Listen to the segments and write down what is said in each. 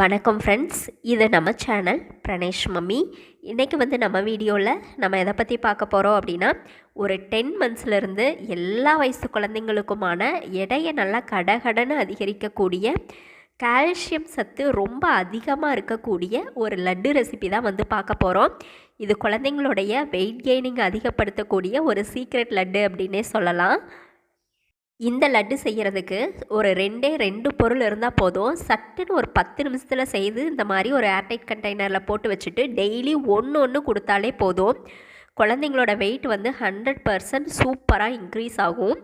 வணக்கம் ஃப்ரெண்ட்ஸ் இது நம்ம சேனல் பிரணேஷ் மம்மி. இன்றைக்கி வந்து நம்ம வீடியோவில் நம்ம எதை பற்றி பார்க்க போகிறோம் அப்படின்னா ஒரு டென் மந்த்ஸ்லேருந்து எல்லா வயசு குழந்தைங்களுக்குமான எடையை நல்லா கடகடன்னு அதிகரிக்கக்கூடிய கால்சியம் சத்து ரொம்ப அதிகமாக இருக்கக்கூடிய ஒரு லட்டு ரெசிபி தான் வந்து பார்க்க போகிறோம் இது குழந்தைங்களுடைய வெயிட் கெய்னிங் அதிகப்படுத்தக்கூடிய ஒரு சீக்ரெட் லட்டு அப்படின்னே சொல்லலாம். இந்த லட்டு செய்கிறதுக்கு ஒரு ரெண்டே ரெண்டு பொருள் இருந்தால் போதும். சட்டுன்னு ஒரு பத்து நிமிஷத்தில் செய்து இந்த மாதிரி ஒரு ஏர்டைட் கண்டெய்னரில் போட்டு வச்சுட்டு டெய்லி ஒன்று ஒன்று கொடுத்தாலே போதும். குழந்தைங்களோட வெயிட் வந்து ஹண்ட்ரட் பர்சன்ட் சூப்பராக இன்க்ரீஸ் ஆகும்.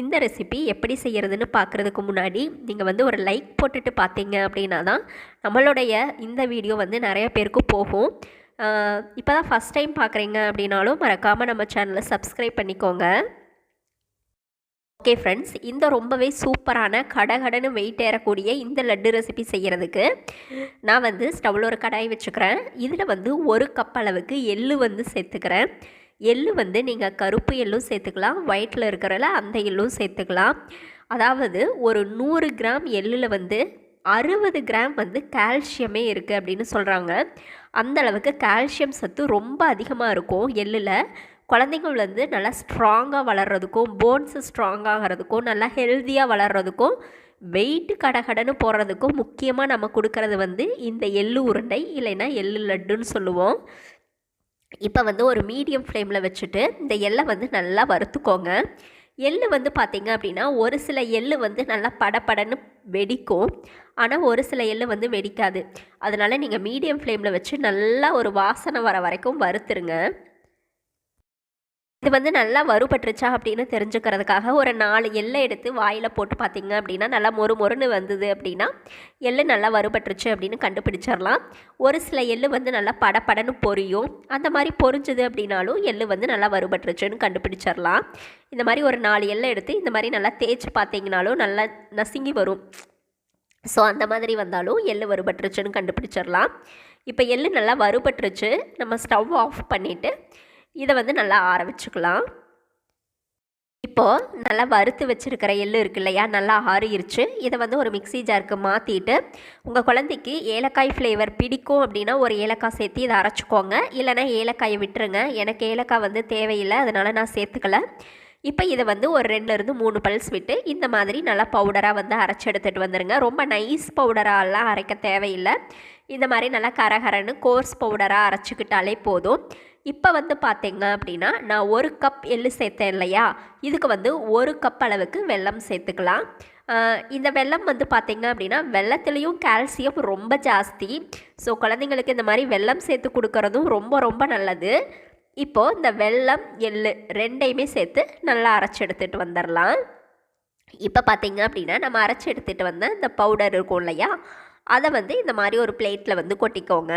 இந்த ரெசிபி எப்படி செய்கிறதுன்னு பார்க்குறதுக்கு முன்னாடி நீங்கள் வந்து ஒரு லைக் போட்டுட்டு பார்த்தீங்க அப்படின்னா தான் நம்மளுடைய இந்த வீடியோ வந்து நிறைய பேருக்கு போகும். இப்போ தான் ஃபஸ்ட் டைம் பார்க்குறீங்க அப்படின்னாலும் மறக்காமல் நம்ம சேனலை சப்ஸ்கிரைப் பண்ணிக்கோங்க. ஓகே ஃப்ரெண்ட்ஸ் இந்த ரொம்பவே சூப்பரான கடகடன்னு வெயிட் ஏறக்கூடிய இந்த லட்டு ரெசிபி செய்கிறதுக்கு நான் வந்து ஸ்டவ்வில் ஒரு கடாய் வச்சுக்கிறேன். இதில் வந்து ஒரு கப் அளவுக்கு எள்ளு வந்து சேர்த்துக்கிறேன். எள்ளு வந்து நீங்கள் கருப்பு எள்ளும் சேர்த்துக்கலாம். ஒயிட்டில் இருக்கிறல அந்த எள்ளும் சேர்த்துக்கலாம். அதாவது ஒரு நூறு கிராம் எள்ளில் வந்து அறுபது கிராம் வந்து கால்சியமே இருக்குது அப்படின்னு சொல்கிறாங்க அந்த அளவுக்கு கால்சியம் சத்து ரொம்ப அதிகமாக இருக்கும் எள்ளில். குழந்தைங்கள் வந்து நல்லா ஸ்ட்ராங்காக வளர்கிறதுக்கும் போன்ஸு ஸ்ட்ராங்காகிறதுக்கும் நல்லா ஹெல்த்தியாக வளர்கிறதுக்கும் வெயிட் கடகடன்னு போடுறதுக்கும் முக்கியமாக நம்ம கொடுக்கறது வந்து இந்த எள்ளு உருண்டை இல்லைன்னா எள்ளு லட்டுன்னு சொல்லுவோம். இப்போ வந்து ஒரு மீடியம் ஃப்ளேமில் வச்சுட்டு இந்த எள்ளை வந்து நல்லா வறுத்துக்கோங்க. எள்ளு வந்து பார்த்திங்க அப்படின்னா ஒரு சில எள்ளு வந்து நல்லா படப்படன்னு வெடிக்கும். ஆனால் ஒரு சில எள்ளு வந்து வெடிக்காது. அதனால் நீங்கள் மீடியம் ஃப்ளேமில் வச்சு நல்லா ஒரு வாசனை வர வரைக்கும் வறுத்துருங்க. இது வந்து நல்லா வறுபட்டுருச்சா அப்படின்னு தெரிஞ்சுக்கிறதுக்காக ஒரு நாலு எள்ளை எடுத்து வாயில் போட்டு பார்த்தீங்க அப்படின்னா நல்லா மொறு மொறுன்னு வந்தது அப்படின்னா எள்ளு நல்லா வறுபட்டுருச்சு அப்படின்னு கண்டுபிடிச்சிடலாம். ஒரு சில எள்ளு வந்து நல்லா படப்படன்னு பொரியும். அந்த மாதிரி பொரிஞ்சுது அப்படின்னாலும் எள்ளு வந்து நல்லா வறுபட்டுருச்சுன்னு கண்டுபிடிச்சிடலாம். இந்த மாதிரி ஒரு நாலு எள்ளை எடுத்து இந்த மாதிரி நல்லா தேய்ச்சி பார்த்தீங்கனாலும் நல்லா நசுங்கி வரும். ஸோ அந்த மாதிரி வந்தாலும் எள்ளு வறுபட்டுருச்சுன்னு கண்டுபிடிச்சிடலாம். இப்போ எள்ளு நல்லா வறுபட்டுருச்சு. நம்ம ஸ்டவ் ஆஃப் பண்ணிவிட்டு இதை வந்து நல்லா ஆற வச்சுக்கலாம் இப்போது நல்லா வறுத்து வச்சுருக்கிற எள்ளு இருக்கு இல்லையா? நல்லா ஆறிருச்சு. இதை வந்து ஒரு மிக்சி ஜாருக்கு மாற்றிட்டு உங்கள் குழந்தைக்கு ஏலக்காய் ஃப்ளேவர் பிடிக்கும் அப்படின்னா ஒரு ஏலக்காய் சேர்த்து இதை அரைச்சிக்கோங்க. இல்லைனா ஏலக்காயை விட்டுருங்க. எனக்கு ஏலக்காய் வந்து தேவையில்லை அதனால் நான் சேர்த்துக்கல. இப்போ இதை வந்து ஒரு ரெண்டுலேருந்து மூணு பல்ஸ் விட்டு இந்த மாதிரி நல்லா பவுடராக வந்து அரைச்சி எடுத்துகிட்டு வந்துடுங்க ரொம்ப நைஸ் பவுடராகலாம் அரைக்க தேவையில்லை. இந்த மாதிரி நல்லா கரகரன்னு கோர்ஸ் பவுடராக அரைச்சிக்கிட்டாலே போதும். இப்போ வந்து பார்த்தீங்க அப்படின்னா நான் ஒரு கப் எள்ளு சேர்த்தேன் இல்லையா? இதுக்கு வந்து ஒரு கப் அளவுக்கு வெல்லம் சேர்த்துக்கலாம். இந்த வெல்லம் வந்து பார்த்திங்க அப்படின்னா வெள்ளத்துலேயும் கால்சியம் ரொம்ப ஜாஸ்தி. ஸோ குழந்தைங்களுக்கு இந்த மாதிரி வெல்லம் சேர்த்து கொடுக்குறதும் ரொம்ப ரொம்ப நல்லது. இப்போது இந்த வெல்லம் எள்ளு ரெண்டையுமே சேர்த்து நல்லா அரைச்சி எடுத்துகிட்டு வந்துடலாம் இப்போ பார்த்தீங்க அப்படின்னா நம்ம அரைச்சி எடுத்துகிட்டு வந்த இந்த பவுடர் இருக்கும் இல்லையா? அதை வந்து இந்த மாதிரி ஒரு பிளேட்டில் வந்து கொட்டிக்கோங்க.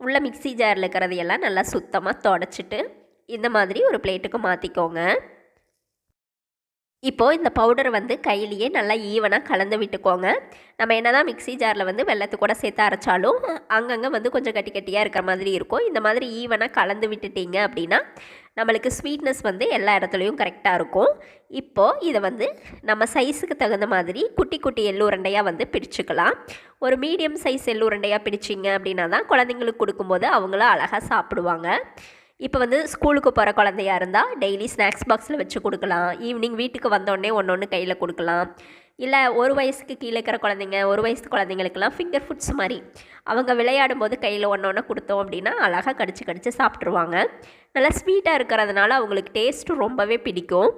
உள்ள மிக்சி ஜாரில் இருக்கிறதையெல்லாம் நல்லா சுத்தமாக தொடச்சிட்டு இந்த மாதிரி ஒரு பிளேட்டுக்கு மாற்றிக்கோங்க இப்போது இந்த பவுடர் வந்து கையிலேயே நல்லா ஈவனாக கலந்து விட்டுக்கோங்க. நம்ம என்ன தான் மிக்சி ஜாரில் வந்து வெள்ளத்து கூட சேர்த்து அரைச்சாலும் அங்கங்கே வந்து கொஞ்சம் கட்டி கட்டியாக இருக்கிற மாதிரி இருக்கும். இந்த மாதிரி ஈவனாக கலந்து விட்டுட்டீங்க அப்படின்னா நம்மளுக்கு ஸ்வீட்னஸ் வந்து எல்லா இடத்துலையும் கரெக்டாக இருக்கும். இப்போது இதை வந்து நம்ம சைஸுக்கு தகுந்த மாதிரி குட்டி குட்டி எள்ளுருண்டையாக வந்து பிடிச்சிக்கலாம் ஒரு மீடியம் சைஸ் எள்ளுருண்டையாக பிடிச்சிங்க அப்படின்னா தான் குழந்தைங்களுக்கு கொடுக்கும்போது அவங்களும் அழகாக சாப்பிடுவாங்க. இப்போ வந்து ஸ்கூலுக்கு போகிற குழந்தையாக இருந்தால் டெய்லி ஸ்நாக்ஸ் பாக்ஸில் வச்சு கொடுக்கலாம். ஈவினிங் வீட்டுக்கு வந்தோடனே ஒன்று ஒன்று கையில் கொடுக்கலாம். இல்லை ஒரு வயசுக்கு கீழே இருக்கிற குழந்தைங்க ஒரு வயசு குழந்தைங்களுக்கெல்லாம் ஃபிங்கர் ஃபுட்ஸ் மாதிரி. அவங்க விளையாடும் போது கையில் ஒன்று ஒன்று கொடுத்தோம் அப்படின்னா அழகாக கடிச்சு கடிச்சு சாப்பிட்ருவாங்க நல்லா ஸ்வீட்டாக இருக்கிறதுனால அவங்களுக்கு டேஸ்ட்டும் ரொம்பவே பிடிக்கும்.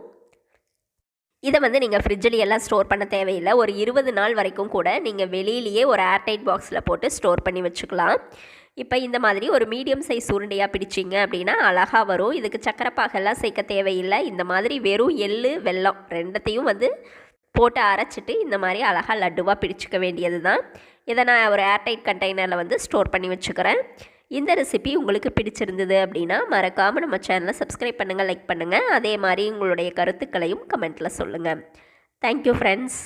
இதை வந்து நீங்கள் ஃப்ரிட்ஜில் எல்லாம் ஸ்டோர் பண்ண தேவையில்லை. ஒரு இருபது நாள் வரைக்கும் கூட நீங்கள் வெளியிலேயே ஒரு ஏர்டைட் பாக்ஸில் போட்டு ஸ்டோர் பண்ணி வச்சுக்கலாம். இப்போ இந்த மாதிரி ஒரு மீடியம் சைஸ் உருண்டையாக பிடிச்சிங்க அப்படின்னா அழகாக வரும். இதுக்கு சக்கரைப்பாகெல்லாம் சேர்க்க தேவையில்லை. இந்த மாதிரி வெறும் எள்ளு வெல்லம் ரெண்டத்தையும் வந்து போட்டு அரைச்சிட்டு இந்த மாதிரி அழகாக லட்டுவாக பிடிச்சிக்க வேண்டியது தான் இதை நான் ஒரு ஏர்டைட் கண்டெய்னரில் வந்து ஸ்டோர் பண்ணி வச்சுக்கிறேன். இந்த ரெசிபி உங்களுக்கு பிடிச்சிருந்தது அப்படின்னா மறக்காமல் நம்ம சேனலை சப்ஸ்கிரைப் பண்ணுங்கள் லைக் பண்ணுங்கள் அதே மாதிரி உங்களுடைய கருத்துக்களையும் கமெண்ட்டில் சொல்லுங்கள் தேங்க்யூ ஃப்ரெண்ட்ஸ்